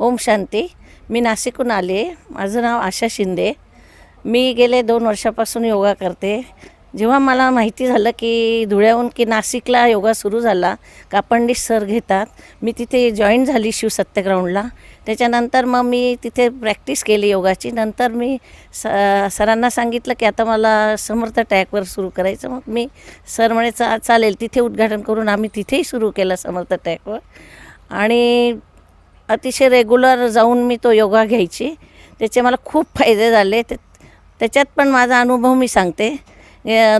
ओम शांती. मी नाशिकहून आले माझं नाव आशा शिंदे. मी गेले दोन वर्षापासून योगा करते. जेव्हा मला माहिती झालं की धुळ्याहून की नाशिकला योगा सुरू झाला कापंडित सर घेतात. मी तिथे जॉईन झाली शिव सत्याग्राऊंडला त्याच्यानंतर मग मी तिथे प्रॅक्टिस केली योगाची. नंतर मी स सरांना सांगितलं की आता मला समर्थ ट्रॅकवर सुरू करायचं. मग मी सर म्हणे चा चालेल तिथे उद्घाटन करून आम्ही तिथेही सुरू केलं समर्थ ट्रॅकवर. आणि अतिशय रेग्युलर जाऊन मी तो योगा घ्यायची. त्याचे मला खूप फायदे झाले. ते त्याच्यात पण माझा अनुभव मी सांगते.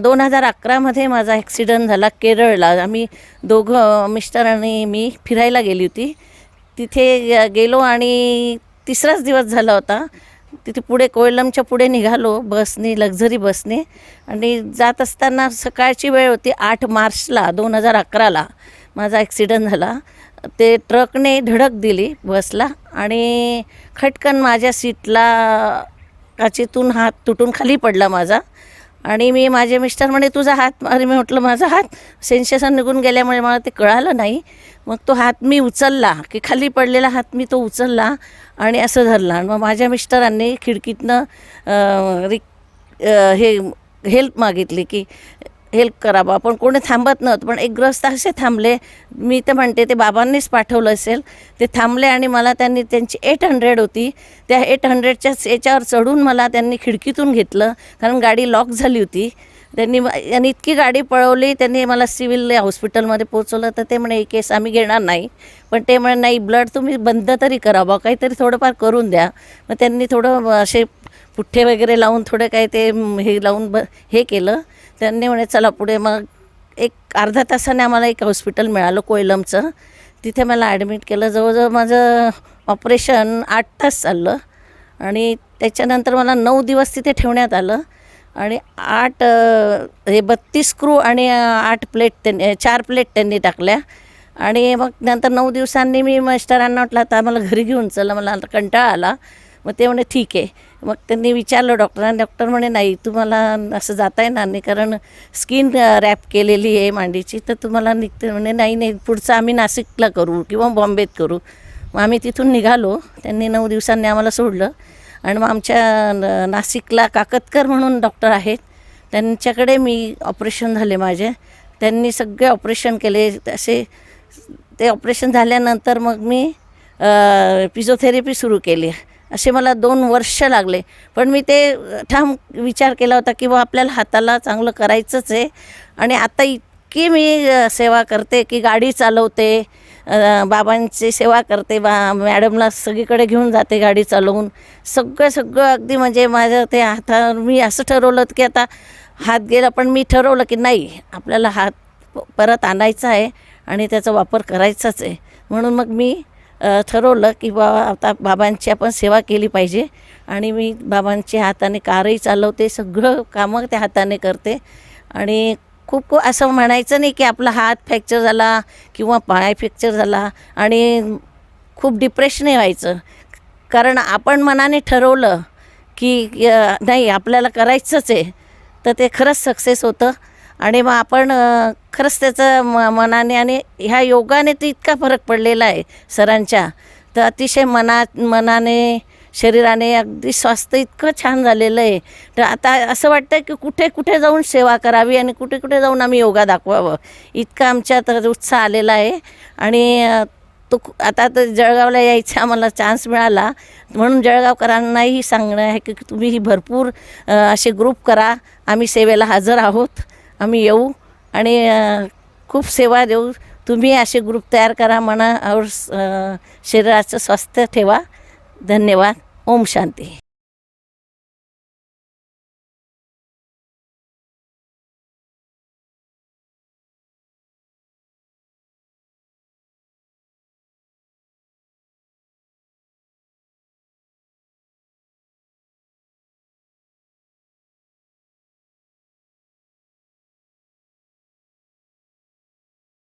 दोन हजार अकरामध्ये माझा ॲक्सिडंट झाला केरळला. आम्ही दोघं मिस्टर आणि मी फिरायला गेली होती. तिथे गेलो आणि तिसराच दिवस झाला होता. तिथे पुढे कोयलमच्या पुढे निघालो बसने लक्झरी बसने. आणि जात असताना सकाळची वेळ होती आठ मार्चला दोन हजार अकराला माझा ॲक्सिडंट झाला. ते ट्रकने धडक दिली बसला आणि खटकन माझ्या सीटला काचेतून हात तुटून खाली पडला माझा. आणि मी माझे मिस्टर म्हणे तुझा हात अरे मी म्हटलं माझा हात सेन्सेशन निघून गेल्यामुळे मला ते कळालं नाही. मग तो हात मी उचलला की खाली पडलेला हात मी तो उचलला आणि असं धरला. आणि मग माझ्या मिस्टरांनी खिडकीतनं रिक हे हेल्प मागितली की हेल्प करा बा पण कोणी थांबत नव्हतं पण एक ग्रस्त असे थांबले. मी तर म्हणते ते बाबांनीच पाठवलं असेल. ते थांबले आणि मला त्यांनी त्यांची एट हंड्रेड होती. त्या एट हंड्रेडच्याच याच्यावर चढून मला त्यांनी खिडकीतून घेतलं कारण गाडी लॉक झाली होती. त्यांनी यांनी इतकी गाडी पळवली त्यांनी मला सिव्हिल हॉस्पिटलमध्ये पोचवलं तर ते म्हणे "ही केस आम्ही घेणार नाही. पण ते म्हणे नाही ब्लड तुम्ही बंद तरी करा बा काहीतरी थोडंफार करून द्या. मग त्यांनी थोडं असे पुठ्ठे वगैरे लावून थोडं काय ते हे लावून ब हे केलं. त्यांनी म्हणे चला पुढे. मग एक अर्धा तासाने आम्हाला एक हॉस्पिटल मिळालं कोयलमचं. तिथे मला ॲडमिट केलं. जवळजवळ माझं ऑपरेशन आठ तास चाललं. आणि त्याच्यानंतर मला नऊ दिवस तिथे ठेवण्यात आलं. आणि आठ हे बत्तीस क्रू आणि आठ प्लेट त्यांनी चार प्लेट त्यांनी टाकल्या. आणि मग नंतर नऊ दिवसांनी मी मास्टरांना म्हटलं आता आम्हाला घरी घेऊन चला मला आता कंटाळा आला. मग ते म्हणे ठीक आहे. मग त्यांनी विचारलं डॉक्टरांना डॉक्टर म्हणे नाही तुम्हाला असं जाता येणार नाही कारण स्किन रॅप केलेली आहे मांडीची तर तुम्हाला निघते म्हणे नाही नाही पुढचं आम्ही नाशिकला करू किंवा बॉम्बेत करू. मग आम्ही तिथून निघालो. त्यांनी नऊ दिवसांनी आम्हाला सोडलं. आणि मग आमच्या न- नाशिकला काकतकर म्हणून डॉक्टर आहेत. त्यांच्याकडे मी ऑपरेशन झाले माझे. त्यांनी सगळे ऑपरेशन केले. असे ते ऑपरेशन झाल्यानंतर मग मी फिजिओथेरपी सुरू केली. असे मला दोन वर्ष लागले. पण मी ते ठाम विचार केला होता की बा आपल्याला हाताला चांगलं करायचंच आहे. आणि आता इतकी मी सेवा करते की गाडी चालवते. बाबांची सेवा करते. बा मॅडमला सगळीकडे घेऊन जाते गाडी चालवून. सगळं सगळं अगदी म्हणजे माझं ते हाता मी असं ठरवलं की आता हात गेला पण मी ठरवलं की नाही आपल्याला हात परत आणायचा आहे आणि त्याचा वापर करायचाच आहे. म्हणून मग मी ठरवलं की बाबा आता बाबांची आपण सेवा केली पाहिजे. आणि मी बाबांच्या हाताने कारही चालवते सगळं कामं त्या हाताने करते. आणि खूप असं म्हणायचं नाही की आपला हात फ्रॅक्चर झाला किंवा पाय फ्रॅक्चर झाला आणि खूप डिप्रेशनही व्हायचं. कारण आपण मनाने ठरवलं की नाही आपल्याला करायचंच आहे. तर ते खरंच सक्सेस होतं. आणि मग आपण खरंच त्याचं म मनाने आणि ह्या योगाने तर इतका फरक पडलेला आहे सरांच्या. तर अतिशय मनात मनाने शरीराने अगदी स्वास्थ्य इतकं छान झालेलं आहे. तर आता असं वाटतं की कुठे कुठे जाऊन सेवा करावी आणि कुठे कुठे जाऊन आम्ही योगा दाखवावं. इतका आमच्यात उत्साह आलेला आहे. आणि तो आता तर जळगावला यायचा आम्हाला चान्स मिळाला. म्हणून जळगावकरांनाही सांगणं आहे की तुम्ही ही भरपूर असे ग्रुप करा. आम्ही सेवेला हजर आहोत. आम्ही येऊ आणि खूप सेवा देऊ. तुम्ही असे ग्रुप तयार करा म्हणा. और स- शरीराचं स्वास्थ्य ठेवा. धन्यवाद. ओम शांती.